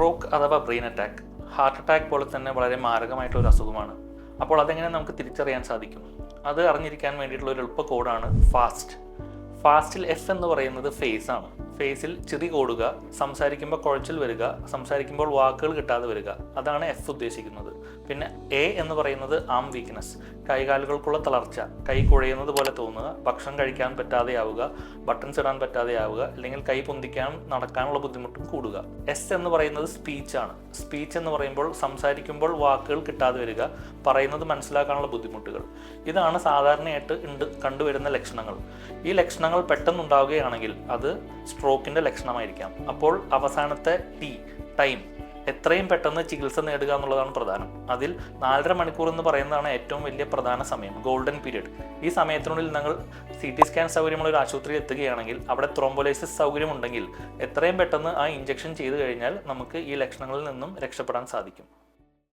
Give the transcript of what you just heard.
Stroke അഥവാ brain attack heart attack പോലെ തന്നെ വളരെ മാരകമായിട്ടുള്ള ഒരു അസുഖമാണ്. അപ്പോൾ അതെങ്ങനെ നമുക്ക് തിരിച്ചറിയാൻ സാധിക്കും? അത് അറിഞ്ഞിരിക്കാൻ വേണ്ടിയിട്ടുള്ള ഒരു എളുപ്പ കോഡാണ് ഫാസ്റ്റ് ഫാസ്റ്റിൽ എഫ് എന്ന് പറയുന്നത് ഫേസ് ആണ്. ഫേസിൽ ചിരി കൂടുക സംസാരിക്കുമ്പോൾ കുഴച്ചിൽ വരിക സംസാരിക്കുമ്പോൾ വാക്കുകൾ കിട്ടാതെ വരിക. അതാണ് എഫ് ഉദ്ദേശിക്കുന്നത്. പിന്നെ എ എന്ന് പറയുന്നത് ആം വീക്ക്നെസ് കൈകാലുകൾക്കുള്ള തളർച്ച. കൈ കുഴയുന്നത് പോലെ തോന്നുക ഭക്ഷണം കഴിക്കാൻ പറ്റാതെയാവുക ബട്ടൺസ് ഇടാൻ പറ്റാതെയാവുക അല്ലെങ്കിൽ കൈ പൊന്തിക്കാൻ നടക്കാനുള്ള ബുദ്ധിമുട്ടും കൂടുക. എസ് എന്ന് പറയുന്നത് സ്പീച്ചാണ് സ്പീച്ച് എന്ന് പറയുമ്പോൾ സംസാരിക്കുമ്പോൾ വാക്കുകൾ കിട്ടാതെ വരിക പറയുന്നത് മനസ്സിലാക്കാനുള്ള ബുദ്ധിമുട്ടുകൾ. ഇതാണ് സാധാരണയായിട്ട് ഉണ്ട് കണ്ടുവരുന്ന ലക്ഷണങ്ങൾ. ഈ ലക്ഷണങ്ങൾ പെട്ടെന്നുണ്ടാവുകയാണെങ്കിൽ അത് സ്ട്രോക്കിന്റെ ലക്ഷണമായിരിക്കാം. അപ്പോൾ അവസാനത്തെ ടി ടൈം എത്രയും പെട്ടെന്ന് ചികിത്സ നേടുക എന്നുള്ളതാണ് പ്രധാനം. അതിൽ നാലര മണിക്കൂർ എന്ന് പറയുന്നതാണ് ഏറ്റവും വലിയ പ്രധാന സമയം ഗോൾഡൻ പീരീഡ് ഈ സമയത്തിനുള്ളിൽ നിങ്ങൾ സി ടി സ്കാൻ സൗകര്യമുള്ള ഒരു ആശുപത്രിയിൽ എത്തുകയാണെങ്കിൽ അവിടെ ത്രോംബോലൈസിസ് സൗകര്യമുണ്ടെങ്കിൽ എത്രയും പെട്ടെന്ന് ആ ഇഞ്ചക്ഷൻ ചെയ്തു കഴിഞ്ഞാൽ നമുക്ക് ഈ ലക്ഷണങ്ങളിൽ നിന്നും രക്ഷപ്പെടാൻ സാധിക്കും.